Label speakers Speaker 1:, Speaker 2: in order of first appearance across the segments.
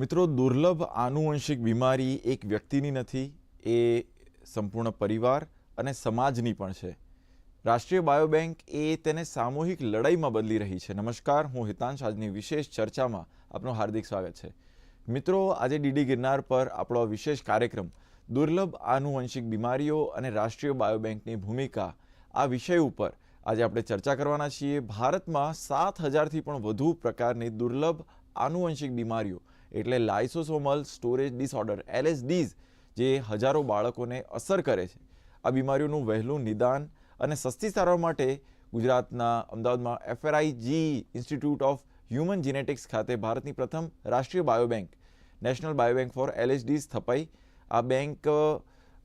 Speaker 1: મિત્રો, દુર્લભ આનુવંશિક બીમારી એક વ્યક્તિની નથી, એ સંપૂર્ણ પરિવાર અને સમાજની પણ છે. રાષ્ટ્રીય બાયોબેંક એ તેને સામૂહિક લડાઈમાં બદલી રહી છે. નમસ્કાર, હું હિતાંશ. આજની વિશેષ ચર્ચામાં આપનું હાર્દિક સ્વાગત છે. મિત્રો, આજે ડીડી ગિરનાર પર આપણો વિશેષ કાર્યક્રમ, દુર્લભ આનુવંશિક બીમારીઓ અને રાષ્ટ્રીય બાયોબેંકની ભૂમિકા, આ વિષય ઉપર આજે આપણે ચર્ચા કરવાના છીએ. ભારતમાં સાત હજારથી પણ વધુ પ્રકારની દુર્લભ આનુવંશિક બીમારીઓ એટલે લાઇસોસોમલ સ્ટોરેજ ડિસઓર્ડર, એલએસડીઝ, જે હજારો બાળકોને અસર કરે છે. આ બીમારીઓનું વહેલું નિદાન અને સસ્તી સારવાર માટે ગુજરાતના અમદાવાદમાં FRIGE institute of human genetics ખાતે ભારતની પ્રથમ રાષ્ટ્રીય બાયોબેંક, નેશનલ બાયોબેંક ફોર એલએચડી સ્થપાઈ. આ બેંક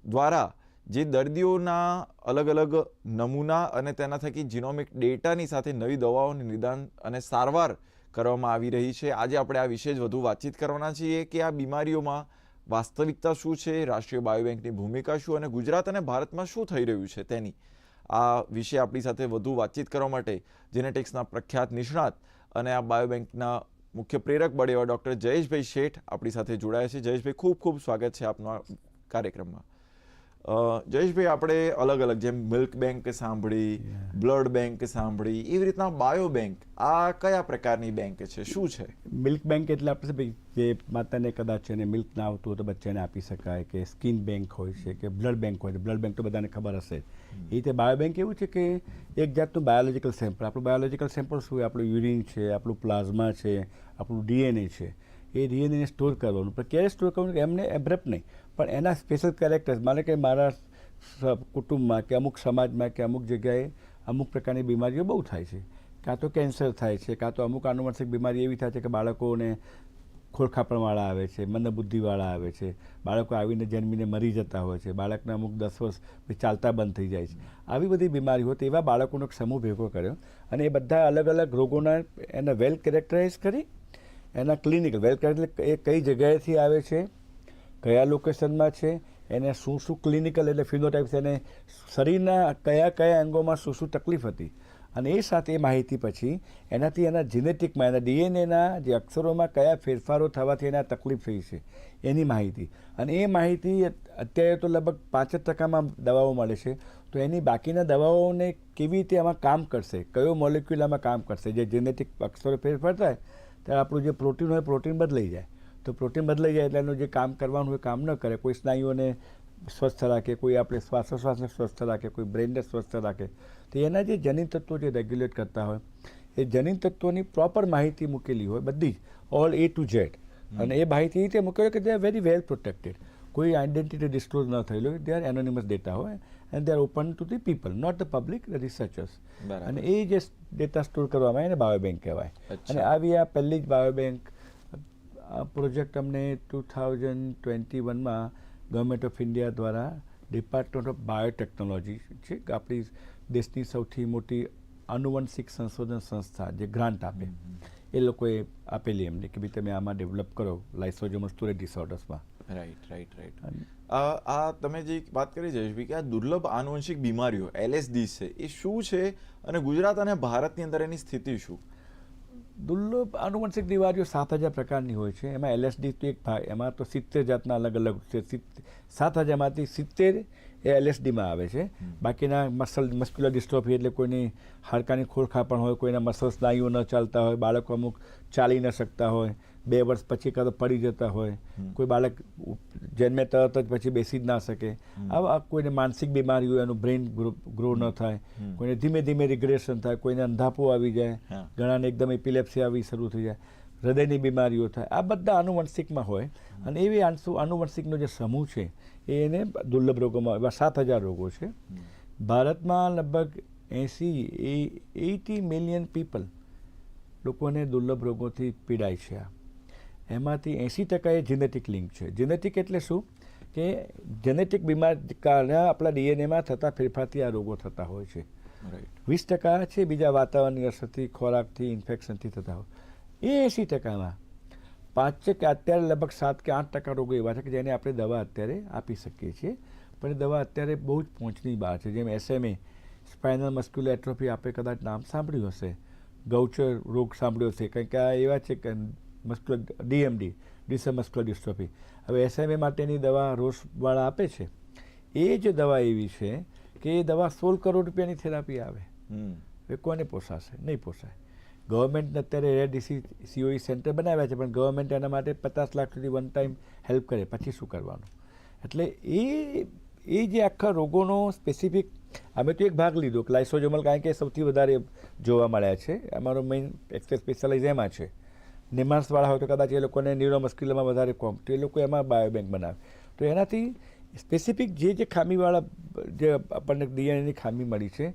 Speaker 1: દ્વારા જે દર્દીઓના અલગ અલગ નમૂના અને તેના થકી જીનોમિક ડેટાની સાથે નવી દવાઓનું નિદાન અને સારવાર કરવામાં આવી રહી છે. આજે આપણે આ વિશે જ વધુ વાતચીત કરવાના છીએ કે આ બીમારીઓમાં વાસ્તવિકતા શું છે, રાષ્ટ્રીય બાયોબેંકની ભૂમિકા શું અને ગુજરાત અને ભારતમાં શું થઈ રહ્યું છે તેની આ વિશે આપણી સાથે વધુ વાતચીત કરવા માટે જેનેટિક્સના પ્રખ્યાત નિષ્ણાત અને આ બાયોબેંકના મુખ્ય પ્રેરક બળ એવા ડૉક્ટર જયેશભાઈ શેઠ આપણી સાથે જોડાયા છે. જયેશભાઈ, ખૂબ ખૂબ સ્વાગત છે આપનો કાર્યક્રમમાં. જયેશભાઈ આપણે અલગ અલગ જેમ મિલ્ક બેંક સાંભળી બ્લડ બેંક સાંભળી એવી રીતના બાયો બેંક આ કયા પ્રકારની બેંક છે? શું છે?
Speaker 2: મિલ્ક બેંક એટલે આપણે ભાઈ જે માતાને કદાચ એને મિલ્ક ના આવતું હોય તો બચ્ચાને આપી શકાય કે સ્કિન બેંક હોય છે કે બ્લડ બેંક હોય છે. બ્લડ બેંક તો બધાને ખબર હશે એ રીતે બાયો બેંક એવું છે કે એક જાતનું બાયોલોજિકલ સેમ્પલ. આપણું બાયોલોજિકલ સેમ્પલ શું? હોય આપણું યુરિન છે આપણું પ્લાઝમા છે આપણું ડીએનએ છે. એ ડીએનએને સ્ટોર કરવાનું. પણ ક્યારે સ્ટોર કરવાનું? એમને એબ્રપ્ટ નહીં. પણ એના સ્પેશિયલ કેરેક્ટર્સ માને કે મારા કુટુંબમાં કે અમુક સમાજમાં કે અમુક જગ્યાએ અમુક પ્રકારની બીમારીઓ બહુ થાય છે. કાં તો કેન્સર થાય છે, કાં તો અમુક આનુવંશિક બીમારી એવી થાય છે કે બાળકોને ખોળખાપણવાળા આવે છે મંદબુદ્ધિવાળા આવે છે. બાળકો આવીને જન્મીને મરી જતા હોય છે. બાળકને અમુક દસ વર્ષ ચાલતા બંધ થઈ જાય છે. આવી બધી બીમારી હોય તેવા બાળકોનો સમૂહ ભેગો કર્યો અને એ બધા અલગ અલગ રોગોના એને વેલ કેરેક્ટરાઇઝ કરી. એના ક્લિનિકલ વેલ કેરેક્ટર એ કઈ જગ્યાએથી આવે છે? કયા લોકેશનમાં છે, એને શું શું ક્લિનિકલ એટલે ફિનોટાઇપ્સ એને શરીરના કયા કયા અંગોમાં શું શું તકલીફ હતી. અને એ સાથે એ માહિતી પછી એનાથી એના જીનેટિકમાં એના ડીએનએના જે અક્ષરોમાં કયા ફેરફારો થવાથી એને તકલીફ થઈ છે, એની માહિતી. અને એ માહિતી અત્યારે તો લગભગ પાંચ જ ટકામાં દવાઓ મળે છે. તો એની બાકીના દવાઓને કેવી રીતે આમાં કામ કરશે, કયો મોલેક્યુલ આમાં કામ કરશે, જે જેનેટિક અક્ષરો ફેરફાર થાય, ત્યારે આપણું જે પ્રોટીન હોય પ્રોટીન બદલાઈ જાય. તો પ્રોટીન બદલાઈ જાય એટલે એનું જે કામ કરવાનું હોય કામ ન કરે. કોઈ સ્નાયુઓને સ્વસ્થ રાખે કોઈ આપણે શ્વાસોશ્વાસને સ્વસ્થ રાખે કોઈ બ્રેનને સ્વસ્થ રાખે. તો એના જે જનીન તત્વો જે રેગ્યુલેટ કરતા હોય એ જનીન તત્વોની પ્રોપર માહિતી મૂકેલી હોય બધી જ ઓલ એ ટુ ઝેડ અને એ માહિતી એ રીતે મૂકેલી કે they are very well protected કોઈ આઈડેન્ટિટી ડિસ્ક્લોઝ ન થયેલો દે આર એનોનિમસ ડેટા હોય and they are open to the people not the public researchers અને એ જે ડેટા સ્ટોર કરવામાં આવે એને બાયોબેંક કહેવાય. અને આવી આ પહેલી જ બાયોબેંક આ પ્રોજેક્ટ અમને ટુ થાઉઝન્ડ ટ્વેન્ટી વનમાં ગવર્મેન્ટ ઓફ ઇન્ડિયા દ્વારા ડિપાર્ટમેન્ટ ઓફ બાયોટેકનોલોજી છે આપણી દેશની સૌથી મોટી આનુવંશિક સંશોધન સંસ્થા જે ગ્રાન્ટ આપે. એ લોકોએ આપેલી એમને કે ભાઈ તમે આમાં ડેવલપ કરો લાઇસોજોમલ સ્ટોરેજ ડિસઓર્ડર્સમાં
Speaker 1: રાઈટ રાઈટ રાઈટ આ તમે જે વાત કરી જયેશભાઈ કે આ દુર્લભ આનુવંશિક બીમારીઓ એલએસડી છે એ શું છે? અને ગુજરાત અને ભારતની અંદર એની સ્થિતિ શું?
Speaker 2: દુર્લભ આનુવંશિક બીમારીઓ સાત હજાર પ્રકારની હોય છે. એમાં એલએસડી તો એક ભાગ, એમાં તો સિત્તેર જાતના અલગ અલગ છે સાત હજારમાંથી સિત્તેર એ એલએસડીમાં આવે છે. બાકીના મસલ મસ્ક્યુલર ડિસ્ટ્રોફી એટલે કોઈની હાડકાની ખોરખા પણ હોય કોઈના મસલ સ્નાયુઓ ન ચાલતા હોય બાળકો અમુક ચાલી ન શકતા હોય બે વર્ષ પછી કાં તો પડી જતા હોય કોઈ બાળક જન્મે તરત જ પછી બેસી જ ના શકે. આવા કોઈને માનસિક બીમારી હોય એનું બ્રેઇન ગ્રો ન થાય કોઈને ધીમે ધીમે રિગ્રેશન થાય કોઈને અંધાપો આવી જાય ઘણાને એકદમ એપિલેપ્સી આવી શરૂ થઈ જાય હૃદયની બીમારીઓ થાય. આ બધા આનુવંશિકમાં હોય. અને એવી આનુવંશિકનો જે સમૂહ છે એને દુર્લભ રોગોમાં એવા સાત હજાર રોગો છે. ભારતમાં લગભગ એંસી એ એટી મિલિયન પીપલ લોકોને દુર્લભ રોગોથી પીડાય છે એમાંથી એંસી ટકા એ જેનેટિક લિંક છે. જેનેટિક એટલે શું? કે જેનેટિક બીમાર કારણે આપણા ડીએનએમાં થતા ફેરફારથી આ રોગો થતા હોય છે. વીસ ટકા છે બીજા વાતાવરણની અસરથી ખોરાકથી ઇન્ફેક્શનથી થતા હોય. એ એંસી ટકામાં પાંચ છે કે અત્યારે લગભગ સાત કે આઠ ટકા રોગો એવા છે કે જેને આપણે દવા અત્યારે આપી શકીએ છીએ. પણ એ દવા અત્યારે બહુ જ પહોંચની બહાર છે. જેમ એસએમએ સ્પાઇનલ મસ્ક્યુલર એટ્રોફી આપણે કદાચ નામ સાંભળ્યું હશે. ગૌચર રોગ સાંભળ્યો હશે. કારણ કે આ એવા છે કે મસ્ક્યુલર ડીએમડી ડિસર મસ્ક્યુલર ડિસ્ટ્રોફી હવે એસએમએ માટેની દવા રોસવાળા આપે છે. એ જ દવા એવી છે કે એ દવા સોળ કરોડ રૂપિયાની થેરાપી આવે. એ કોને પોસાશે? નહીં પોસાય. ગવર્મેન્ટને અત્યારે રેર ડીસી સીઓઈ સેન્ટર બનાવ્યા છે, પણ ગવર્મેન્ટ એના માટે પચાસ લાખ સુધી વન ટાઈમ હેલ્પ કરે. પછી શું કરવાનું? એટલે એ એ જે આખા રોગોનો સ્પેસિફિક અમે તો એક ભાગ લીધો કે લાઇસોજોમલ કારણ કે સૌથી વધારે જોવા મળ્યા છે. અમારો મેઇન એક્સપ્રેસ સ્પેશિયલાઇઝ એમાં છે. નિમાન્સવાળા હોય તો કદાચ એ લોકોને ન્યુરોમસ્ક્યુલરમાં વધારે કોમ, તો એ લોકો એમાં બાયોબેન્ક બનાવે. તો એનાથી સ્પેસિફિક જે જે ખામીવાળા જે આપણને ડીએનએની ખામી મળી છે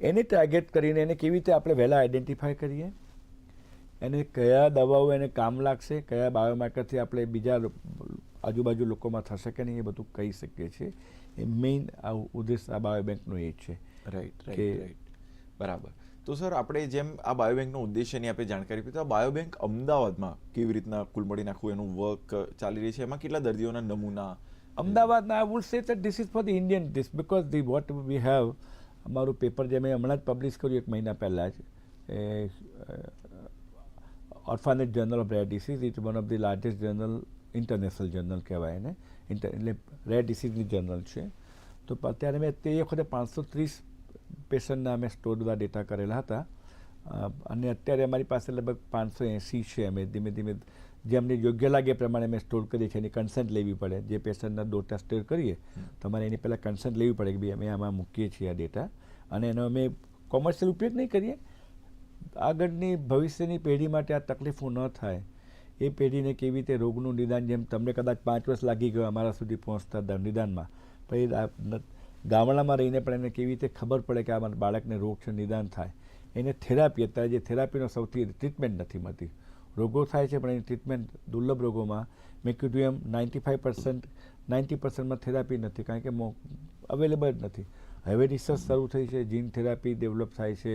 Speaker 2: એને ટાર્ગેટ કરીને એને કેવી રીતે આપણે વહેલા આઈડેન્ટિફાય કરીએ? એને કયા દવાઓ એને કામ લાગશે? કયા બાયોમાર્કરથી આપણે બીજા આજુબાજુ લોકોમાં થશે કે નહીં એ બધું કહી શકીએ છીએ. એ મેઇન આ ઉદ્દેશ આ બાયોબેન્કનો એ છે.
Speaker 1: રાઈટ રાઈટ રાઈટ બરાબર. તો સર આપણે જેમ આ બાયોબેન્કનો ઉદ્દેશ્યની આપણે જાણકારી આપી તો આ બાયોબેન્ક અમદાવાદમાં કેવી રીતના કુલ મળી નાખવું એનું વર્ક ચાલી રહી છે? એમાં કેટલા દર્દીઓના નમૂના?
Speaker 2: અમદાવાદના I would say this is for for Indian Indian because the what we have અમારું પેપર જે મેં હમણાં જ પબ્લિશ કર્યું એક મહિના પહેલાં જ, એ Orphanet journal of rare disease it one of the largest journal international journal કહેવાય એને ઇન્ટર એટલે રેર ડિસીઝની જર્નલ છે. તો અત્યારે મેં તે વખતે પાંચસો ત્રીસ પેશન્ટના અમે સ્ટોર દ્વારા ડેટા કરેલા હતા. અને અત્યારે અમારી પાસે લગભગ પાંચસો એંસી છે અમે ધીમે ધીમે જે અમને યોગ્ય લાગે પ્રમાણે અમે સ્ટોર કરીએ છીએ એની કન્સન્ટ લેવી પડે. જે પેશન્ટના ડોટા સ્ટોર કરીએ તો અમારે એની પહેલાં કન્સન્ટ લેવી પડે કે ભાઈ અમે આમાં મૂકીએ છીએ આ ડેટા અને એનો અમે કોમર્શિયલ ઉપયોગ નહીં કરીએ. આગળની ભવિષ્યની પેઢી માટે આ તકલીફો ન થાય. એ પેઢીને કેવી રીતે રોગનું નિદાન, જેમ તમને કદાચ પાંચ વર્ષ લાગી ગયો અમારા સુધી પહોંચતા નિદાનમાં પછી એ ગામડામાં રહીને પણ એને કેવી રીતે ખબર પડે કે આ બાળકને રોગ છે, નિદાન થાય. એને થેરાપી અત્યારે જે થેરાપીનો સૌથી ટ્રીટમેન્ટ નથી મળતી. રોગો થાય છે, પણ એની ટ્રીટમેન્ટ દુર્લભ રોગોમાં. મેં કીધું એમ નાઇન્ટી ફાઇવ પર્સન્ટ નાઇન્ટી પર્સન્ટમાં થેરાપી નથી, કારણ કે અવેલેબલ જ નથી. હવે રિસર્ચ શરૂ થઈ છે જીન થેરાપી ડેવલપ થાય છે.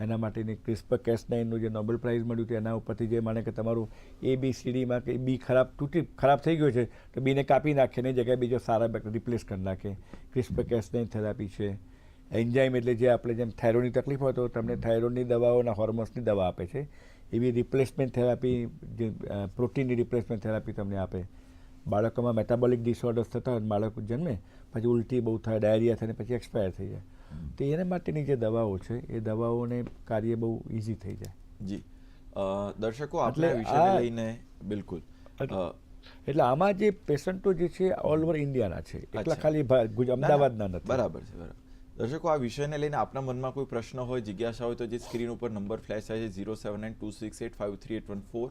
Speaker 2: એના માટેની ક્રિસ્પર કેસ નાઇનનું જે નોબેલ પ્રાઇઝ મળ્યું હતું, એના ઉપરથી જે માને કે તમારું એ બી સીડીમાં કે બી ખરાબ, તૂટી, ખરાબ થઈ ગયું છે, તો બીને કાપી નાખે ને જગ્યાએ બીજો સારા રિપ્લેસ કરી નાખે. ક્રિસ્પર કેસ નાઇન થેરાપી છે. એન્જાઇમ એટલે જે આપણે જેમ થાઇરોઇડની તકલીફ હોય તો તમને થાઇરોઇડની દવાઓના હોર્મોન્સની દવા આપે છે. એવી રિપ્લેસમેન્ટ થેરાપી જે પ્રોટીનની રિપ્લેસમેન્ટ થેરાપી તમને આપે. બાળકોમાં મેટાબોલિક ડિસઓર્ડર્સ થતા હોય બાળક જન્મે પછી ઉલટી બહુ થાય ડાયરિયા થાય પછી એક્સપાયર થઈ જાય. તો એના માટેની જે દવાઓ છે એ દવાઓને કાર્ય બહુ ઇઝી થઈ જાય.
Speaker 1: જી. દર્શકો આપણે
Speaker 2: એટલે
Speaker 1: વિષયને લઈને બિલકુલ.
Speaker 2: એટલે- આમાં જે પેશન્ટો જે છે ઓલ ઓવર ઇન્ડિયાના છે. એટલા ખાલી અમદાવાદના નથી.
Speaker 1: બરાબર છે બરાબર. દર્શકો આ વિષયને લઈને આપના મનમાં કોઈ પ્રશ્ન હોય જિજ્ઞાસા હોય તો જે સ્ક્રીન ઉપર નંબર ફ્લેશ થાય છે zero seven nine two six eight five three eight one four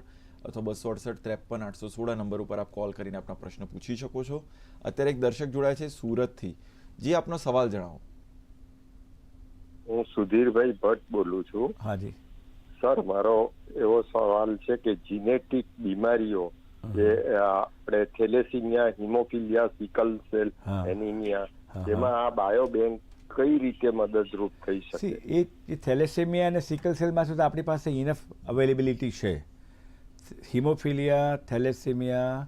Speaker 1: અથવા બસો અડસઠ ત્રેપન આઠસો સોળ નંબર ઉપર આપ કોલ કરીને આપના પ્રશ્ન પૂછી શકો છો. અત્યારે એક દર્શક જોડાય છે સુરતથી. જે આપનો સવાલ જણાવો.
Speaker 3: હું સુધીરભાઈ ભટ્ટ બોલું છું.
Speaker 2: હાજી
Speaker 3: સર મારો એવો સવાલ છે કે જીનેટિક બીમારીઓ જે આપણે thalassaemia haemophilia sickle cell. Anaemia જેમાં આ બાયો બેંક કઈ રીતે મદદરૂપ થઈ શકે?
Speaker 2: એ થેલેસેમિયા અને સિકલ સેલમાં તો આપણી પાસે ઇનફ અવેલેબિલિટી છે. હિમોફિલિયા થેલેસેમિયા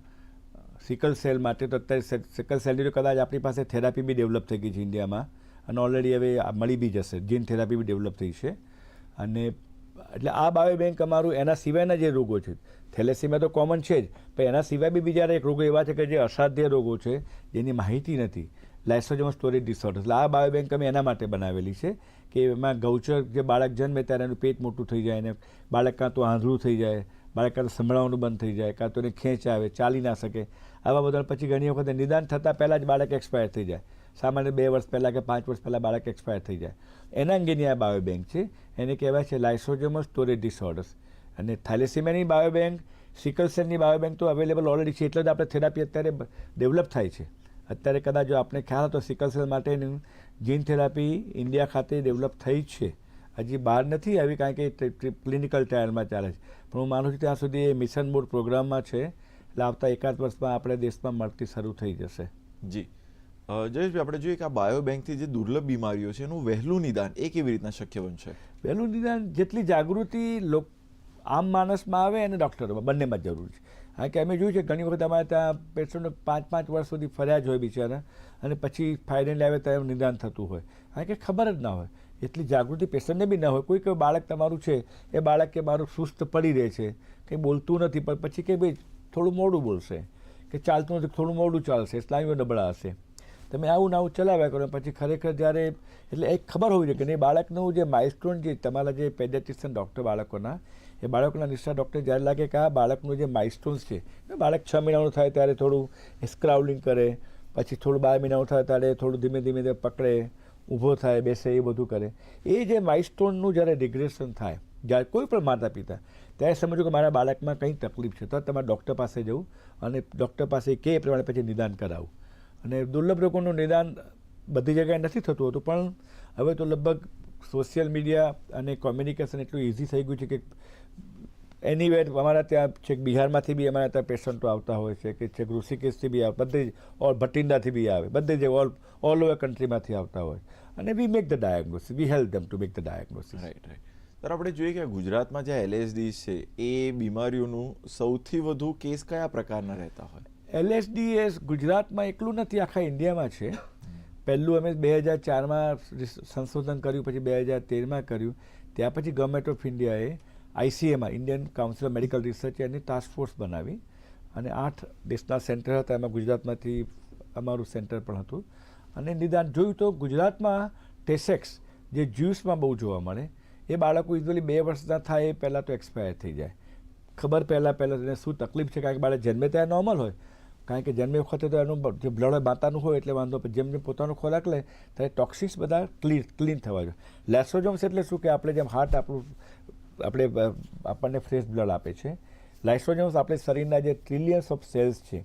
Speaker 2: સિકલ સેલ માટે તો અત્યારે સિકલ સેલની તો કદાચ આપણી પાસે થેરાપી બી ડેવલપ થઈ ગઈ છે ઇન્ડિયામાં. અને ઓલરેડી હવે મળી બી જશે. જીન થેરાપી બી ડેવલપ થઈ છે. અને એટલે આ બાયો બેંક અમારું, એના સિવાયના જે રોગો છે થેલેસીમિયા તો કોમન છે જ. પણ એના સિવાય બી બીજા એક રોગો એવા છે કે જે અસાધ્ય રોગો છે, જેની માહિતી નથી. લાઇસોજોમ સ્ટોરેજ ડિસઓર્ડર એટલે આ બાયોબેન્ક અમે એના માટે બનાવેલી છે કે એમાં ગૌચર જે બાળક જન્મે ત્યારે એનું પેટ મોટું થઈ જાય અને બાળક કાં તો આંધળું થઈ જાય, બાળક કાં તો સંભળાવવાનું બંધ થઈ જાય, કાં તો એને ખેંચ આવે, ચાલી ના શકે. આવા બધા પછી ઘણી વખત નિદાન થતાં પહેલાં જ બાળક એક્સપાયર થઈ જાય. સામાન્ય બે વર્ષ પહેલાં કે પાંચ વર્ષ પહેલાં બાળક એક્સપાયર થઈ જાય. એના અંગેની આ બાયોબેન્ક છે. એને કહેવાય છે લાઇસોજોમલ સ્ટોરેજ ડિસઓર્ડર્સ અને થેલેસીમિયાની બાયો બેંક સિકલ સેલની બાયો તો અવેલેબલ ઓલરેડી છે, એટલે જ આપણે થેરાપી અત્યારે ડેવલપ થાય છે. અત્યારે કદાચ જો આપણે ખ્યાલ હતો સિકલસેલ માટેની જીન થેરાપી ઇન્ડિયા ખાતે ડેવલપ થઈ જ છે. હજી બહાર નથી આવી કારણ કે ક્લિનિકલ ટ્રાયલમાં ચાલે છે. પણ હું માનું છું ત્યાં સુધી એ મિશન બોર્ડ પ્રોગ્રામમાં છે. એટલે આવતા એકાદ વર્ષમાં આપણે દેશમાં મળતી શરૂ થઈ જશે.
Speaker 1: જી. જયેશભાઈ આપણે જોઈએ કે આ બાયોબેન્કથી જે દુર્લભ બીમારીઓ છે એનું વહેલું નિદાન એ કેવી રીતના શક્ય બનશે?
Speaker 2: વહેલું નિદાન જેટલી જાગૃતિ લોક આમ માણસમાં આવે અને ડૉક્ટરોમાં બંનેમાં જરૂર છે. કારણ કે અમે જોયું છે, ઘણી વખત અમારે ત્યાં પેશન્ટો પાંચ પાંચ વર્ષ સુધી ફર્યા જ હોય બિચારા, અને પછી ફાઇનલી આવે ત્યારે નિદાન થતું હોય. કારણ કે ખબર જ ના હોય. એટલી જાગૃતિ પેશન્ટને બી ના હોય. કોઈ કોઈ બાળક તમારું છે, એ બાળક કે મારું સુસ્ત પડી રહે છે, કંઈ બોલતું નથી, પણ પછી કે ભાઈ થોડું મોડું બોલશે, કે ચાલતું નથી, થોડું મોડું ચાલશે, સ્નાયુઓ નબળા હશે તમે આવું ને આવું ચલાવ્યા કરો, પછી ખરેખર જ્યારે, એટલે એક ખબર હોવી જોઈએ કે નહીં, બાળકનું જે માઇલસ્ટોન જે તમારા જે પેડિયાટ્રિશિયન ડૉક્ટર બાળકોના એ બાળકના નિષ્ઠા ડૉક્ટર જ્યારે લાગે કે આ બાળકનું જે માઇલસ્ટોન્સ છે બાળક છ મહિનાનું થાય ત્યારે થોડું સ્ક્રાઉલિંગ કરે, પછી થોડું બાર મહિનાનું થાય ત્યારે થોડું ધીમે ધીમે ધીમે પકડે, ઊભો થાય, બેસે, એ બધું કરે. એ જે માઇલસ્ટોનનું જ્યારે રિગ્રેશન થાય, જ્યારે કોઈ પણ માતા પિતા, ત્યારે સમજો કે મારા બાળકમાં કંઈ તકલીફ છે, તો તમારે ડૉક્ટર પાસે જવું અને ડૉક્ટર પાસે કે એ પ્રમાણે પછી નિદાન કરાવવું અને દુર્લભ રોગોનું નિદાન બધી જગ્યાએ નથી થતું હતું, પણ હવે તો લગભગ સોશિયલ મીડિયા અને કોમ્યુનિકેશન એટલું ઇઝી થઈ ગયું છે કે એનીવેર અમારા ત્યાં છેક બિહારમાંથી બી અમારા ત્યાં પેશન્ટો આવતા હોય છે કે છેક ઋષિકેશથી બી આવે બધે જ ઓલ ભટિંડાથી બી આવે બધે જ ઓલ ઓલ ઓવર કન્ટ્રીમાંથી આવતા હોય. અને we make the diagnosis we help them to make the diagnosis
Speaker 1: right right sir આપણે જોઈએ કે ગુજરાતમાં જે એલએસડી છે એ બીમારીઓનું સૌથી વધુ કેસ કયા પ્રકારના રહેતા હોય?
Speaker 2: એલએસડીએસ ગુજરાતમાં એકલું નથી આખા ઇન્ડિયામાં છે. પહેલું અમે બે હજાર ચારમાં સંશોધન કર્યું પછી બે હજાર તેરમાં કર્યું. ત્યાં પછી ગવર્મેન્ટ ઓફ ઇન્ડિયાએ ICMR Indian council of medical research any task force બનાવી અને આઠ દેશના સેન્ટર હતા. એમાં ગુજરાતમાંથી અમારું સેન્ટર પણ હતું. અને નિદાન જોયું તો ગુજરાતમાં ટેસેક્સ, જે જ્યુસમાં બહુ જોવા મળે, એ બાળકો યુઝ્યુઅલી બે વર્ષના થાય એ પહેલાં તો એક્સપાયર થઈ જાય. ખબર પહેલાં પહેલાં તેને શું તકલીફ છે? કારણ કે બાળક જન્મે ત્યાં નોર્મલ હોય. કારણ કે જન્મે વખતે તો એનું જે બ્લડ માતાનું હોય એટલે વાંધો, પણ જેમ જેમ પોતાનો ખોરાક લે, ત્યારે ટોક્સિક્સ બધા ક્લીન ક્લીન થવા જોઈએ. લેસોજોમ્સ એટલે શું? કે આપણે જેમ હાર્ટ આપણું આપણે આપણને ફ્રેશ બ્લડ આપે છે. લાઇસોજોમ્સ આપણે શરીરના જે ટ્રિલિયન્સ ઓફ સેલ્સ છે,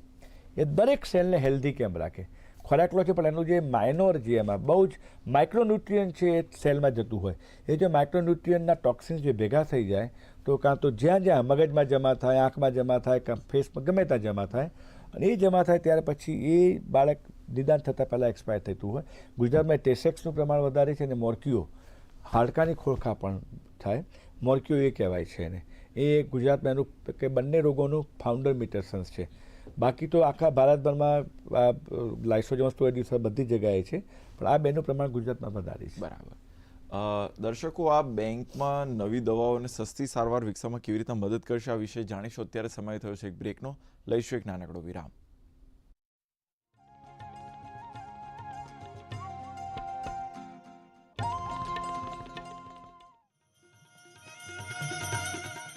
Speaker 2: એ દરેક સેલને હેલ્ધી કેમ રાખે? ખોરાક લો છે, પણ એનું જે માઇનોર જે એમાં, બહુ જ માઇક્રોન્યુટ્રિયન છે એ સેલમાં જતું હોય. એ જે માઇક્રોન્યુટ્રિયનના ટોક્સિન્સ જે ભેગા થઈ જાય, તો કાં તો જ્યાં જ્યાં મગજમાં જમા થાય, આંખમાં જમા થાય, કાં ફેસમાં ગમે ત્યાં જમા થાય, અને એ જમા થાય ત્યારે પછી એ બાળક નિદાન થતાં પહેલાં એક્સપાયર થતું હોય. ગુજરાતમાં ટેસેક્સનું પ્રમાણ વધારે છે અને મોરકીઓ હાડકાની ખોળખા પણ થાય. મોરકીઓ એ કહેવાય છે એને. એ ગુજરાતમાં એનું કે બંને રોગોનું ફાઉન્ડર મ્યુટેશન્સ છે. બાકી તો આખા ભારતભરમાં લાઇસોજોમ્સ તો એ દિવસે બધી જગ્યાએ છે, પણ આ બેનું પ્રમાણ ગુજરાતમાં વધારે છે.
Speaker 1: બરાબર. દર્શકો, આ બેંકમાં નવી દવાઓ અને સસ્તી સારવાર વિકસાવવામાં કેવી રીતે મદદ કરશે આ વિશે જાણીશું. અત્યારે સમય થયો છે એક બ્રેકનો લઈશું એક નાનકડો વિરામ.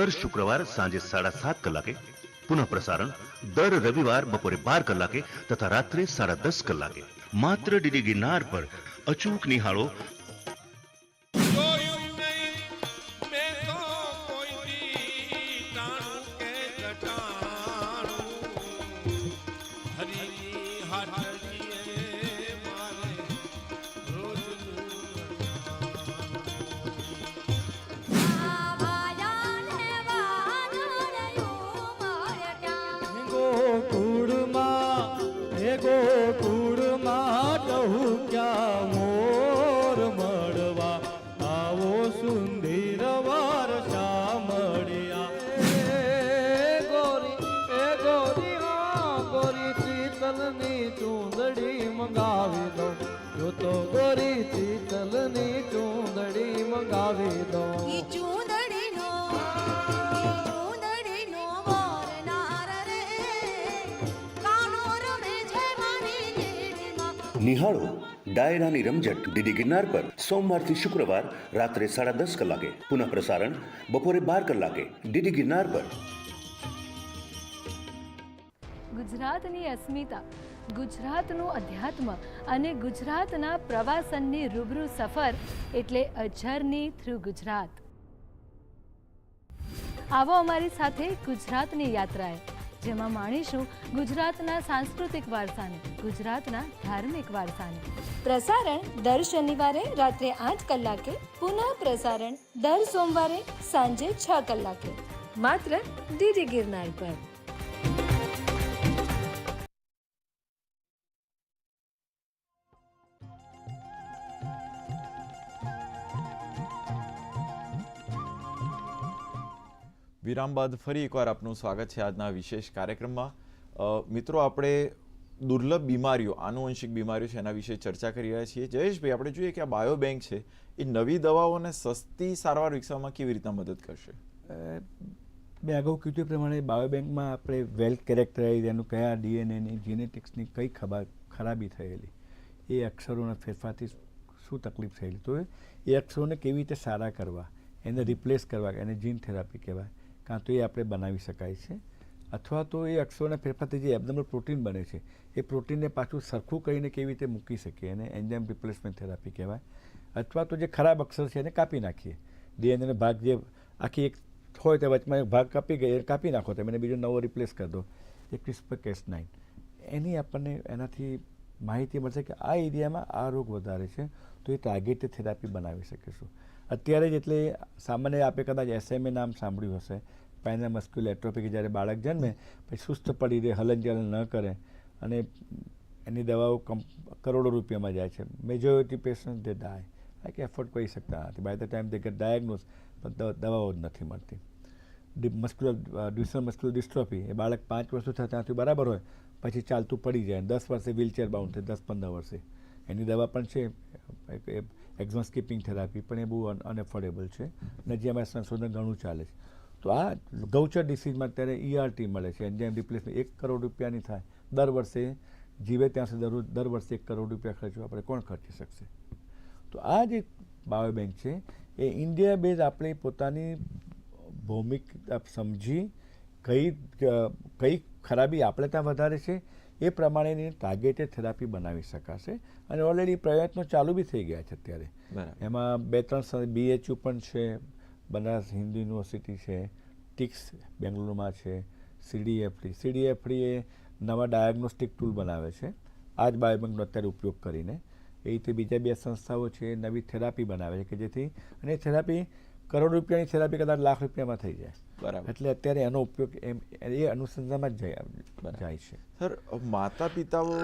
Speaker 4: દર શુક્રવાર સાંજે સાડા સાત કલાકે પુનઃ પ્રસારણ દર રવિવાર બપોરે બાર કલાકે તથા રાત્રે સાડા દસ કલાકે માત્ર ડીડી ગિરનાર પર અચૂક નિહાળો
Speaker 5: જોયું નહીં
Speaker 4: ડાયરાની રમઝટ ડીડી ગિરનાર પર સોમવારથી શુક્રવાર રાત્રે સાડા દસ કલાકે. પુનઃ પ્રસારણ બપોરે બાર કલાકે ડીડી ગિરનાર પર.
Speaker 6: ગુજરાતની અસ્મિતા, ગુજરાતનું અધ્યાત્મ અને ગુજરાતના પ્રવાસનની રૂબરૂ સફર એટલે અ જર્ની થ્રુ ગુજરાત. આવો અમારી સાથે ગુજરાતની યાત્રાએ. જેમાં માણીશું ગુજરાતના સાંસ્કૃતિક વારસાને, ગુજરાતના ધાર્મિક વારસાને.
Speaker 7: પ્રસારણ દર શનિવારે રાત્રે આઠ કલાકે, પુનઃ પ્રસારણ દર સોમવારે સાંજે છ કલાકે. માત્ર ડીડી ગિરનાર પર.
Speaker 1: વિરામ બાદ ફરી એકવાર આપનું સ્વાગત છે આજના વિશેષ કાર્યક્રમમાં. મિત્રો, આપણે દુર્લભ બીમારીઓ, આનુવંશિક બીમારીઓ છે એના વિશે ચર્ચા કરી રહ્યા છીએ. જયેશભાઈ, આપણે જોઈએ કે આ બાયો બેંક છે, એ નવી દવાઓને સસ્તી સારવાર વિકસાવવામાં કેવી રીતના મદદ કરશે?
Speaker 2: મેં અગાઉ કીધું પ્રમાણે બાયોબેંકમાં આપણે વેલ કેરેક્ટરાઇઝ, એનું કયા ડીએનએની, જીનેટિક્સની કઈ ખરાબી થયેલી, એ અક્ષરોના ફેરફારથી શું તકલીફ થયેલી? તો એ અક્ષરોને કેવી રીતે સારા કરવા, એને રિપ્લેસ કરવા, એને જીન થેરાપી કહેવાય. કાં તો એ આપણે બનાવી શકાય છે, અથવા તો એ અક્ષરોના ફેરફારથી જે એબનોર્મલ પ્રોટીન બને છે. એ પ્રોટીનને પાછું સરખું કરીને કેવી રીતે મૂકી શકીએ એને? એન્જાઇમ રિપ્લેસમેન્ટ થેરાપી કહેવાય. અથવા તો જે ખરાબ અક્ષર છે એને કાપી નાખીએ. ડીએનએનો ભાગ જે આખી એક હોય તો વચમાં એક ભાગ કાપી ગઈ કાપી નાખો, તમે બીજો નવો રિપ્લેસ કરી દો. એ ક્રિસ્પર કેસ નાઇન. એની આપણને એનાથી માહિતી મળશે કે આ એરિયામાં આ રોગ વધારે છે, તો એ ટાર્ગેટેડ થેરાપી બનાવી શકીશું. અત્યારે જ સામાન્ય આપે કદાચ એસએમએ નામ સાંભળ્યું હશે સ્પાઇનલ મસ્ક્યુલ એટ્રોફી કે જ્યારે બાળક જન્મે, પછી સુસ્ત પડી રહે, હલન ચલન ન કરે, અને એની દવાઓ કમ, કરોડો રૂપિયામાં જાય છે. મેજોરિટી પેશન્ટ દે ડાય આ કે એફોર્ડ કરી શકતા નથી. By the time they get diagnose પણ દવાઓ જ નથી મળતી. મસ્ક્યુલર ડ્યુસલ મસ્ક્યુલર ડિસ્ટ્રોફી એ બાળક પાંચ વર્ષ થાય ત્યાંથી બરાબર હોય, પછી ચાલતું પડી જાય. દસ વર્ષે વ્હીલચેર બાઉન્ડ થાય, દસ પંદર વર્ષે. એની દવા પણ છે. એક્ઝોન સ્કીપિંગ થેરાપી પણ એ બહુ અનએફોર્ડેબલ છે અને જે અમારે સંશોધન ઘણું ચાલે છે. તો આ ગૌચર ડિસીઝમાં અત્યારે ઈઆરટી મળે છે એન્જાઇમ રિપ્લેસમેન્ટ એક કરોડ રૂપિયાની થાય. દર વર્ષે જીવે ત્યાં સુધી દરરોજ, દર વર્ષે એક કરોડ રૂપિયા ખર્ચવા આપણે કોણ ખર્ચી શકશે? તો આ જે બાયો બેંક છે, એ ઇન્ડિયા બેઝ આપણી પોતાની ભૌમિક સમજી કઈ કઈ ખરાબી આપણે ત્યાં વધારે છે એ પ્રમાણેની ટાર્ગેટેડ થેરાપી બનાવી શકાશે. અને ઓલરેડી પ્રયત્નો ચાલુ બી થઈ ગયા છે અત્યારે. એમાં બે ત્રણ બીએચયુ પણ છે બનારસ હિન્દુ યુનિવર્સિટી છે ટિક્સ બેંગ્લોરમાં છે સીડીએફડી સીડીએફડી એ નવા ડાયગ્નોસ્ટિક ટૂલ બનાવે છે. આ જ બાયોબેંકનો અત્યારે ઉપયોગ કરીને. એ રીતે બીજા બે સંસ્થાઓ છે નવી થેરાપી બનાવે છે કે જેથી અને થેરાપી કરોડ રૂપિયાની થેરાપી કદાચ લાખ રૂપિયામાં થઈ જાય.
Speaker 1: બરાબર.
Speaker 2: એટલે અત્યારે એનો ઉપયોગ એમ એ અનુસંધાનમાં જ જાય છે.
Speaker 1: સર માતા પિતાઓ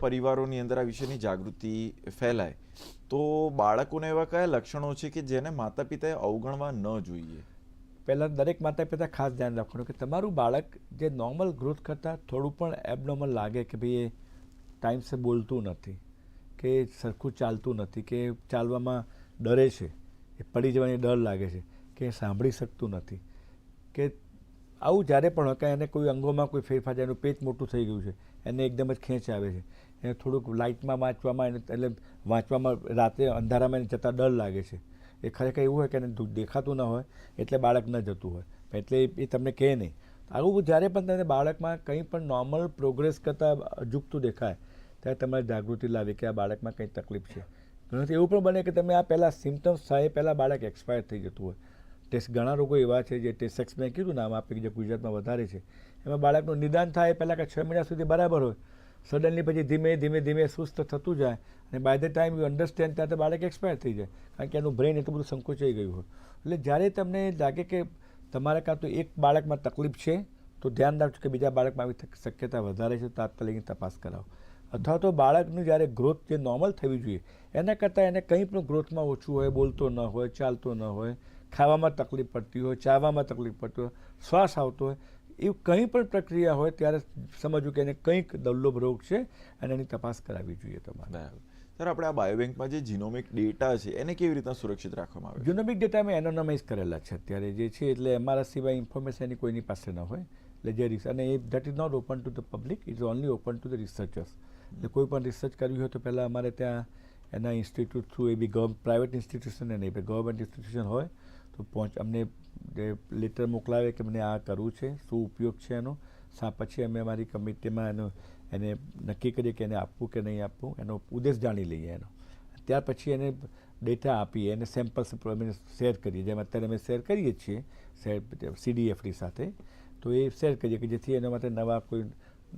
Speaker 1: પરિવારોની અંદર આ વિશેની જાગૃતિ ફેલાય તો બાળકોને એવા કયા લક્ષણો છે કે જેને માતા પિતાએ અવગણવા ન જોઈએ?
Speaker 2: પહેલાં દરેક માતા પિતા ખાસ ધ્યાન રાખવાનું કે તમારું બાળક જે નોર્મલ ગ્રોથ કરતાં થોડું પણ એબનોર્મલ લાગે કે ભાઈ એ ટાઈમસે બોલતું નથી કે સરખું ચાલતું નથી કે ચાલવામાં ડરે છે એ પડી જવાની ડર લાગે છે કે સાંભળી શકતું નથી કે આવું જ્યારે પણ હોય કે એને કોઈ અંગોમાં કોઈ ફેરફાર, એનું પેટ મોટું થઈ ગયું છે, એને એકદમ જ ખેંચ આવે છે. એને થોડુંક લાઇટમાં વાંચવામાં એને, એટલે વાંચવામાં રાત્રે અંધારામાં એને જતાં ડર લાગે છે. એ ખરેખર એવું હોય કે એને દેખાતું ન હોય, એટલે બાળક ન જતું હોય. એટલે એ- તમને કહે નહીં. આવું જ્યારે પણ તમને બાળકમાં કંઈ પણ નોર્મલ પ્રોગ્રેસ કરતાં ઝૂકતું દેખાય, ત્યારે તમારે જાગૃતિ લાવી કે આ બાળકમાં કંઈ તકલીફ છે. ઘણીવાર એવું પણ બને કે તમે આ પહેલાં સિમ્ટમ્સ થાય પહેલાં બાળક એક્સપાયર થઈ જતું હોય. ટેસ્ટ, ઘણા રોગો એવા છે જે ટેસ્ટ મેં કીધું નામ આપે જે ગુજરાતમાં વધારે છે. એમાં બાળકનું નિદાન થાય એ પહેલાં કે છ મહિના સુધી બરાબર હોય. સડનલી પછી ધીમે ધીમે ધીમે સુસ્ત થતું જાય અને by the time you understand ત્યારે તો બાળક એક્સપાયર થઈ જાય. કારણ કે એનું બ્રેન એટલું બધું સંકોચાઈ ગયું હોય. એટલે જ્યારે તમને લાગે કે તમારે કાં તો એક બાળકમાં તકલીફ છે, તો ધ્યાન રાખજો કે બીજા બાળકમાં આવી શક્યતા વધારે છે, તાત્કાલિક તપાસ કરાવો. અથવા તો બાળકનું જ્યારે ગ્રોથ જે નોર્મલ થવી જોઈએ, એના કરતાં એને કંઈ પણ ગ્રોથમાં ઓછું હોય, બોલતો ન હોય, ચાલતો ન હોય ખાવામાં તકલીફ પડતી હોય ચાવવામાં તકલીફ પડતી હોય શ્વાસ આવતો હોય એવું કંઈ પણ પ્રક્રિયા હોય ત્યારે સમજવું કે એને કંઈક દલ્લોભ રોગ છે અને એની તપાસ કરાવવી જોઈએ તમારે.
Speaker 1: સર આપણે આ બાયોબેંકમાં જે જીનોમિક ડેટા છે એને કેવી રીતના સુરક્ષિત રાખવામાં આવે?
Speaker 2: જીનોમિક ડેટા અમે એનોનમાઇઝ કરેલા છે અત્યારે. જે છે એટલે અમારા સિવાય ઇન્ફોર્મેશન એની કોઈની પાસે ન હોય. એટલે જે રિસર્ચ અને એ that is not open to the public is only open to the researchers એટલે કોઈ પણ રિસર્ચ કરવી હોય તો પહેલાં અમારે ત્યાં એના ઇન્સ્ટિટ્યૂટ થ્રુ એ બી ગવર્મ પ્રાઇવેટ ઇન્સ્ટિટ્યુશન એ નહીં ગવર્મેન્ટ ઇન્સ્ટિટ્યુશન હોય. તો પહોંચ અમને જે લેટર મોકલાવે કે મને આ કરવું છે, શું ઉપયોગ છે એનો, સા પછી અમે અમારી કમિટીમાં એનો એને નક્કી કરીએ કે એને આપવું કે નહીં આપવું, એનો ઉદ્દેશ જાણી લઈએ એનો. ત્યાર પછી એને ડેટા આપીએ, એને સેમ્પલ્સ અમે શેર કરીએ. જેમ અત્યારે અમે શેર કરીએ છીએ સીડીએફડી સાથે, તો એ શેર કરીએ કે જેથી એના માટે નવા કોઈ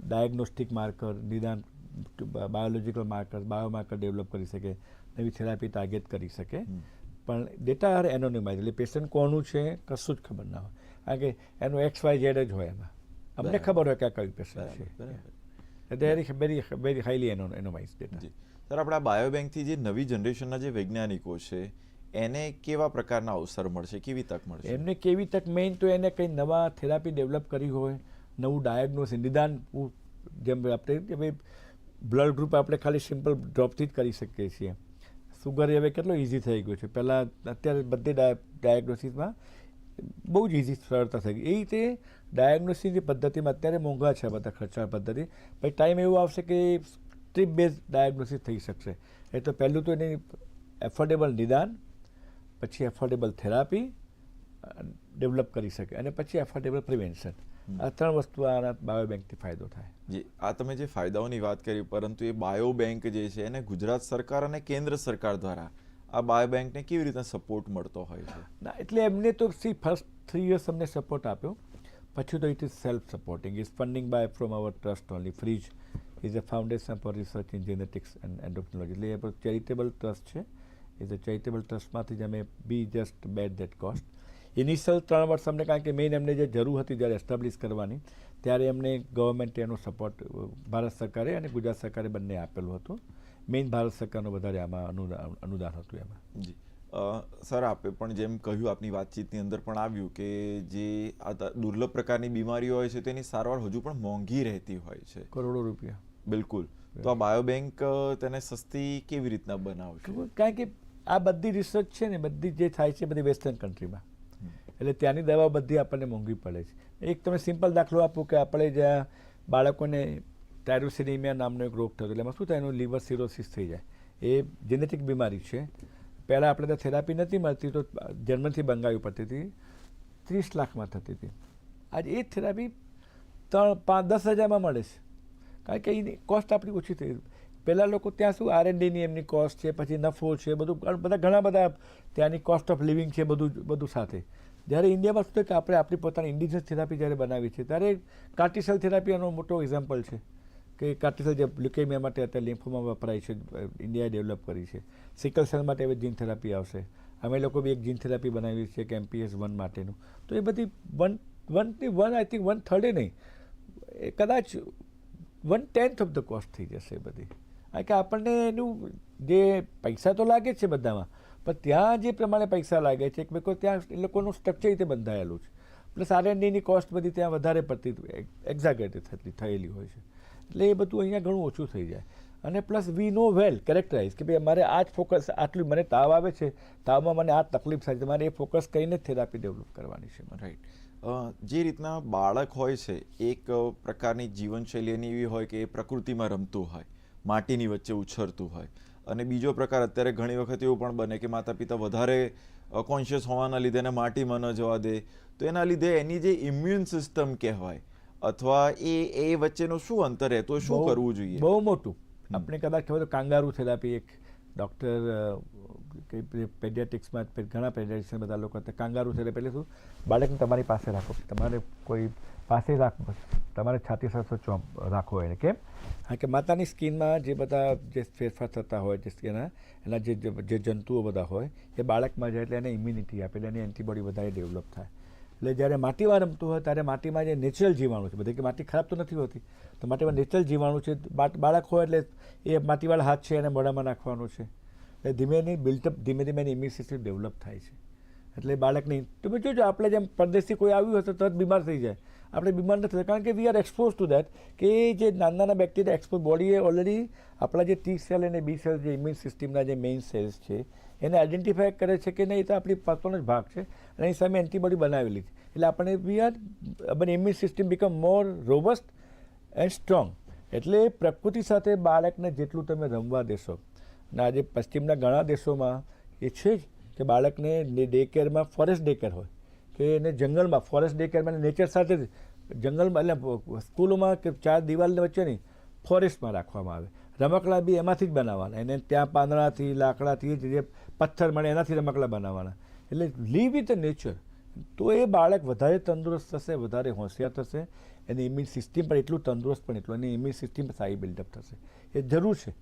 Speaker 2: ડાયગ્નોસ્ટિક માર્કર નિદાન બાયોલોજિકલ માર્કર બાયોમાર્કર ડેવલપ કરી શકે, નવી થેરાપી ટાર્ગેટ કરી શકે. પણ ડેટા આર એનોનિમાઇઝ એટલે પેશન્ટ કોનું છે કશું જ ખબર ના હોય. કારણ કે એનું એક્સ વાય ઝેડ જ હોય એમાં. અમને ખબર હોય કે આ કયું પેશન્ટ છે.
Speaker 1: બરાબર.
Speaker 2: Very very very highly anonymise data
Speaker 1: sir આપણા બાયોબેન્કથી જે નવી જનરેશનના જે વૈજ્ઞાનિકો છે એને કેવા પ્રકારના અવસર મળશે? કેવી તક મળશે?
Speaker 2: એમને કેવી તક? મેઇન તો એને કંઈ નવા થેરાપી ડેવલપ કરી હોય નવું ડાયગ્નોસિસ નિદાન જેમ આપણે કે ભાઈ બ્લડ ગ્રુપ આપણે ખાલી સિમ્પલ ડ્રોપથી જ કરી શકીએ છીએ. સુગર હવે કેટલો ઇઝી થઈ ગયો છે? પહેલાં અત્યારે બધી ડાયગ્નોસિસમાં બહુ જ ઇઝી સરળતા થઈ ગઈ. એ રીતે ડાયગ્નોસિસની પદ્ધતિમાં અત્યારે મોંઘા છે બધા ખર્ચા પદ્ધતિ. પછી ટાઈમ એવું આવશે કે સ્ટ્રીપ બેઝ ડાયગ્નોસિસ થઈ શકશે. એ તો પહેલું તો એની એફોર્ડેબલ નિદાન, પછી એફોર્ડેબલ થેરાપી ડેવલપ કરી શકે. અને પછી એફોર્ડેબલ પ્રિવેન્શન આ ત્રણ વસ્તુ આના બાયોબેંકથી ફાયદો થાય.
Speaker 1: જી આ તમે જે ફાયદાઓની વાત કરી પરંતુ એ બાયો બેંક જે છે એને ગુજરાત સરકાર અને કેન્દ્ર સરકાર દ્વારા આ બાયો બેંકને કેવી રીતે સપોર્ટ મળતો હોય છે?
Speaker 2: ના એટલે એમને તો સી ફર્સ્ટ થ્રી યર્સ અમને સપોર્ટ આપ્યો. પછી તો it is self supporting is funding by from our trust only FRIGE is a foundation for research in genetics and endocrinology એટલે એ ચેરિટેબલ ટ્રસ્ટ છે. ઇઝ અ ચેરિટેબલ ટ્રસ્ટમાંથી જ અમે be just bet that cost initial ત્રણ વર્ષ અમને કારણ કે મેઇન એમને જે જરૂર હતી જ્યારે એસ્ટાબ્લિશ કરવાની ત્યારે એમને ગવર્મેન્ટે એનો સપોર્ટ ભારત સરકારે અને ગુજરાત સરકારે બંને આપેલું હતું. મેઇન ભારત સરકારનું વધારે આમાં અનુદાન અનુદાન હતું એમાં.
Speaker 1: જી. સર આપે પણ જેમ કહ્યું આપની વાતચીતની અંદર પણ આવ્યું કે જે આ દુર્લભ પ્રકારની બીમારીઓ હોય છે તેની સારવાર હજુ પણ મોંઘી રહેતી હોય છે.
Speaker 2: કરોડો રૂપિયા.
Speaker 1: બિલકુલ. તો આ બાયોબેન્ક તેને સસ્તી કેવી રીતના બનાવશે
Speaker 2: કારણ કે આ બધી રિસર્ચ છે ને બધી જે થાય છે બધી વેસ્ટર્ન કન્ટ્રીમાં એટલે ત્યાંની દવા બધી આપણને મોંઘી પડે છે. એક તમે સિમ્પલ દાખલો આપો કે આપણે જ્યાં બાળકોને ટાયરોસિનેમિયા નામનો એક રોગ થતો એટલે એમાં શું થાય? એનું લીવર સિરોસિસ થઈ જાય. એ જેનેટિક બીમારી છે. પહેલાં આપણે ત્યાં થેરાપી નથી મળતી તો જન્મથી બંગાવી પડતી હતી. ત્રીસ લાખમાં થતી હતી. આજે એ થેરાપી ત્રણ, પાંચ, દસ હજારમાં મળે છે. કારણ કે એની કોસ્ટ આપણી ઓછી થઈ. પહેલાં લોકો ત્યાં શું આર ડીની એમની કોસ્ટ છે, પછી નફો છે, બધું બધા ઘણા બધા ત્યાંની કોસ્ટ ઓફ લિવિંગ છે, બધું બધું સાથે. જ્યારે ઇન્ડિયામાં શું છે કે આપણે આપણી પોતાની ઇન્ડિજિનસ થેરાપી જ્યારે બનાવી છે ત્યારે કાર્ટિસલ થેરાપી એનો મોટો એક્ઝામ્પલ છે કે કાર્ટિસલ જે લ્યુકેમિયા માટે અત્યારે લિમ્ફોમાં વપરાય છે, ઇન્ડિયાએ ડેવલપ કરી છે. સિકલ સેલ માટે હવે જીન થેરાપી આવશે. અમે લોકો બી એક જીન થેરાપી બનાવી છે કે એમપીએસ વન માટેનું. તો એ બધી વન વનની વન આઈ થિંક વન થર્ડે નહીં, એ કદાચ one tenth of the cost થઈ જશે એ બધી. કારણ કે આપણને એનું જે પૈસા તો લાગે છે બધામાં પણ ત્યાં જે પ્રમાણે પૈસા લાગે છે કે કોઈ ત્યાં એ લોકોનું સ્ટ્રક્ચર રીતે બંધાયેલું છે. પ્લસ આર એન્ડ કોસ્ટ બધી ત્યાં વધારે પડતી એક્ઝાગેટેડ થતી, થયેલી હોય છે. એટલે એ બધું અહીંયા ઘણું ઓછું થઈ જાય. અને પ્લસ વી નો વેલ કેરેક્ટરાઇઝ કે ભાઈ અમારે આ જ ફોકસ આટલું મને તાવ આવે છે, તાવમાં મને આ તકલીફ થાય છે, મારે એ ફોકસ કરીને જ થેરાપી ડેવલપ કરવાની છે મારે.
Speaker 1: રાઈટ જે રીતના બાળક હોય છે, એક પ્રકારની જીવનશૈલી એની એવી હોય કે એ પ્રકૃતિમાં રમતું હોય, માટીની વચ્ચે ઉછરતું હોય. અને બીજો પ્રકાર અત્યારે ઘણી વખત એવું પણ બને કે માતા પિતા વધારે કોન્શિયસ હોવાના લીધે એને માટીમાં ન જવા દે. તો એના લીધે એની જે ઇમ્યુન સિસ્ટમ કહેવાય અથવા એ એ વચ્ચેનું શું અંતર રહે તો શું કરવું જોઈએ?
Speaker 2: બહુ મોટું. આપણે કદાચ ખબર તો કાંગારૂ થેરાપી એક ડૉક્ટર પેડિયાટિક્સમાં ઘણા પેડિયાટિક્સ બધા લોકો કાંગારું કાંગારૂ થેરાપી એટલે શું? બાળકને તમારી પાસે રાખો. તમારે કોઈ પાસે રાખવો તમારે છાતી સાથે ચોંપ રાખવો એને. કેમ? કારણ કે માતાની સ્કિનમાં જે બધા જે ફેરફાર થતા હોય, જે સ્કિનના એના જે જે જંતુઓ બધા હોય, એ બાળકમાં જાય એટલે એને ઇમ્યુનિટી આપે, એટલે એની એન્ટીબોડી વધારે ડેવલપ થાય. એટલે જ્યારે માટીમાં રમતું હોય, ત્યારે માટીમાં જે નેચરલ જીવાણુ છે બધી કે માટી ખરાબ તો નથી હોતી, તો માટીમાં નેચરલ જીવાણુ છે બાળક હોય એટલે એ માટીવાળા હાથ છે એને મોઢામાં નાખવાનો છે. એટલે ધીમે એની બિલ્ટઅપ ધીમે ધીમે એની ઇમ્યુન સિસ્ટમ ડેવલપ થાય છે. એટલે બાળકની, તમે જોજો, આપણે જેમ પરદેશથી કોઈ આવ્યું હશે, તરત બીમાર થઈ જાય. આપણે બીમાર નથી થતા. કારણ કે we are expose to that કે જે નાના નાના બેક્ટેરિયા એક્સપોઝ બોડીએ ઓલરેડી આપણા જે ટી સેલ અને બી સેલ જે ઇમ્યુન સિસ્ટમના જે મેઇન સેલ્સ છે, એને આઈડેન્ટિફાય કરે છે કે નહીં એ તો આપણી પાસવાનો જ ભાગ છે. અને એની સામે એન્ટીબોડી બનાવેલી છે. એટલે આપણે વી આર આપણે immune system become more robust and strong એટલે પ્રકૃતિ સાથે બાળકને જેટલું તમે રમવા દેશો, અને આજે પશ્ચિમના ઘણા દેશોમાં એ છે જ કે બાળકને ડે કેરમાં ફોરેસ્ટ ડે કેર હોય. કે એને જંગલમાં ફોરેસ્ટ ડે કેરમાં નેચર સાથે જ જંગલમાં એટલે સ્કૂલોમાં કે ચાર દિવાલની વચ્ચે નહીં ફોરેસ્ટમાં રાખવામાં આવે. રમકડા બી એમાંથી જ બનાવવાના. એને ત્યાં પાંદડાથી લાકડાથી જે પથ્થર મળે એનાથી રમકડા બનાવવાના. એટલે લીવ વિથ નેચર તો એ બાળક વધારે તંદુરસ્ત થશે વધારે હોશિયાર થશે એની ઇમ્યુન સિસ્ટમ પણ એટલું તંદુરસ્ત પણ એટલું એની ઇમ્યુન સિસ્ટમ સારી બિલ્ડઅપ થશે. એ જરૂર છે.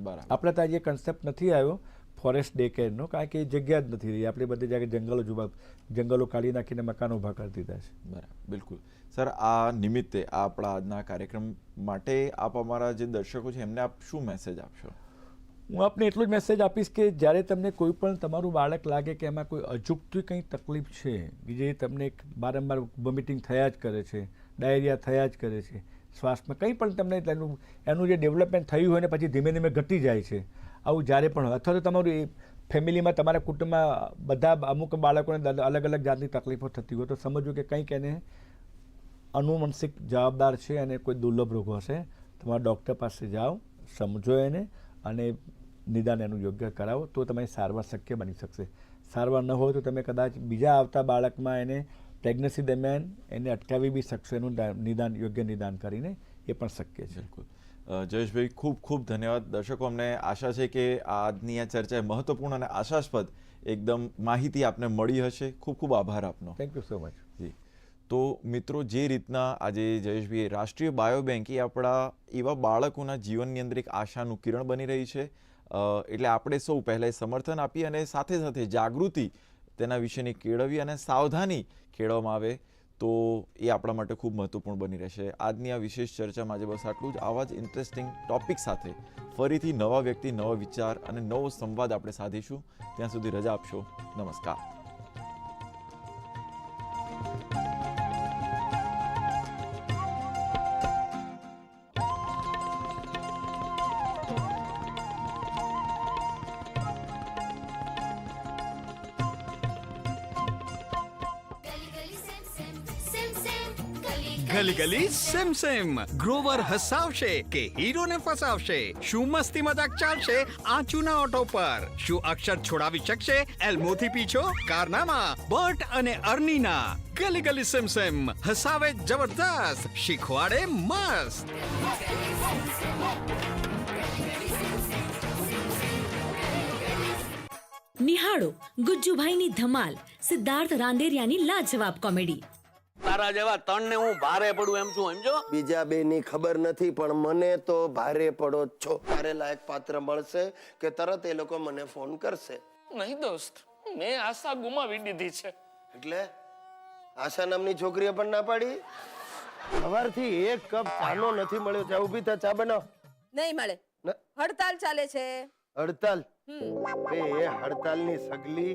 Speaker 1: બરાબર.
Speaker 2: આપણે ત્યાં જે કન્સેપ્ટ નથી આવ્યો ફોરેસ્ટ ડે કેરનો કારણ કે એ જગ્યા જ નથી રહી. આપણે બધી જગ્યાએ જંગલો જુબા જંગલો કાઢી નાખીને મકાનો ઊભા કરી દીધા છે.
Speaker 1: બરાબર બિલકુલ. સર આ નિમિત્તે આ આપણા આજના કાર્યક્રમ માટે આપ અમારા જે દર્શકો છે એમને આપ શું મેસેજ આપશો?
Speaker 2: હું આપને એટલું જ મેસેજ આપીશ કે જ્યારે તમને કોઈ પણ તમારું બાળક લાગે કે એમાં કોઈ અજુગતી કંઈ તકલીફ છે કે જે તમને વારંવાર વોમિટિંગ થયા જ કરે છે ડાયરિયા થયા જ કરે છે શ્વાસમાં કંઈ પણ તમને એનું એનું જે ડેવલપમેન્ટ થયું હોય ને પછી ધીમે ધીમે ઘટી જાય છે આવું જ્યારે પણ અથવા તો તમારું ફેમિલીમાં તમારા કુટુંબમાં બધા અમુક બાળકોને અલગ અલગ જાતની તકલીફો થતી હોય, તો સમજવું કે કંઈક એને અનુવંશિક જવાબદાર છે અને કોઈ દુર્લભ રોગો હશે, તમારા ડૉક્ટર પાસે જાઓ, સમજો એને અને નિદાન એનું યોગ્ય કરાવો, તો તમારી સારવાર શક્ય બની શકશે. સારવાર ન હોય તો તમે કદાચ બીજા આવતા બાળકમાં એને પ્રેગ્નન્સી દરમિયાન એને અટકાવી બી શકશો, એનું નિદાન, યોગ્ય નિદાન કરીને, એ પણ શક્ય છે.
Speaker 1: બિલકુલ. જયેશભાઈ ખૂબ ખૂબ ધન્યવાદ. દર્શકો અમને આશા છે કે આજની આ ચર્ચા મહત્વપૂર્ણ અને આશાસ્પદ એકદમ માહિતી આપને મળી હશે. ખૂબ ખૂબ આભાર આપનો.
Speaker 2: થેન્ક યુ સો મચ
Speaker 1: જી. તો મિત્રો જે રીતના આજે જયેશભાઈ રાષ્ટ્રીય બાયોબેન્ક એ આપણા એવા બાળકોના જીવનની અંદર એક આશાનું કિરણ બની રહી છે. એટલે આપણે સૌ પહેલાં સમર્થન આપી અને સાથે સાથે જાગૃતિ તેના વિશેની કેળવી અને સાવધાની કેળવવામાં આવે. તો એ આપણા માટે ખૂબ મહત્વપૂર્ણ બની રહેશે. આજની આ વિશેષ ચર્ચામાં આજે બસ આટલું જ. આવા જ ઇન્ટરેસ્ટિંગ ટોપિક સાથે ફરીથી નવા વ્યક્તિ, નવા વિચાર અને નવો સંવાદ આપણે સાધીશું. ત્યાં સુધી રજા આપશો. નમસ્કાર.
Speaker 8: ગલી સેમ સેમ ગ્રોવર હસાવશે કે હીરોને ફસાવશે? શું મસ્તી મજાક ચાલશે આંચુના ઓટો પર? શું અક્ષર છોડાવી શકશે? એલ્મોથી પીછો કારનામા બર્ટ અને અર્નીના. ગલી ગલી સેમ સેમ હસાવે જબરદસ્ત. શીખવાડે મસ્ત.
Speaker 9: નિહાળો ગુજ્જુભાઈની ધમાલ, સિદ્ધાર્થ રાંદેરિયાની લાજવાબ કોમેડી.
Speaker 10: તારા જેવા તણ ને હું ભારે પડું એમ છું સમજો?
Speaker 11: બીજા બે ની ખબર નથી પણ મને તો ભારે પડો જ છો. તારે લાયક પાત્ર મળશે કે તરત એ લોકો મને ફોન કરશે.
Speaker 10: નહીં દોસ્ત મેં આશા ગુમાવી દીધી છે.
Speaker 11: એટલે આશા નામની છોકરીએ પણ ના પાડી? સવારથી એક કપ ચાનો નથી મળ્યો. ચા ઊભી થા ચા બનાવ.
Speaker 12: નહીં મળે. હડતાલ ચાલે છે.
Speaker 11: હડતાલ? એ હડતાલની સગલી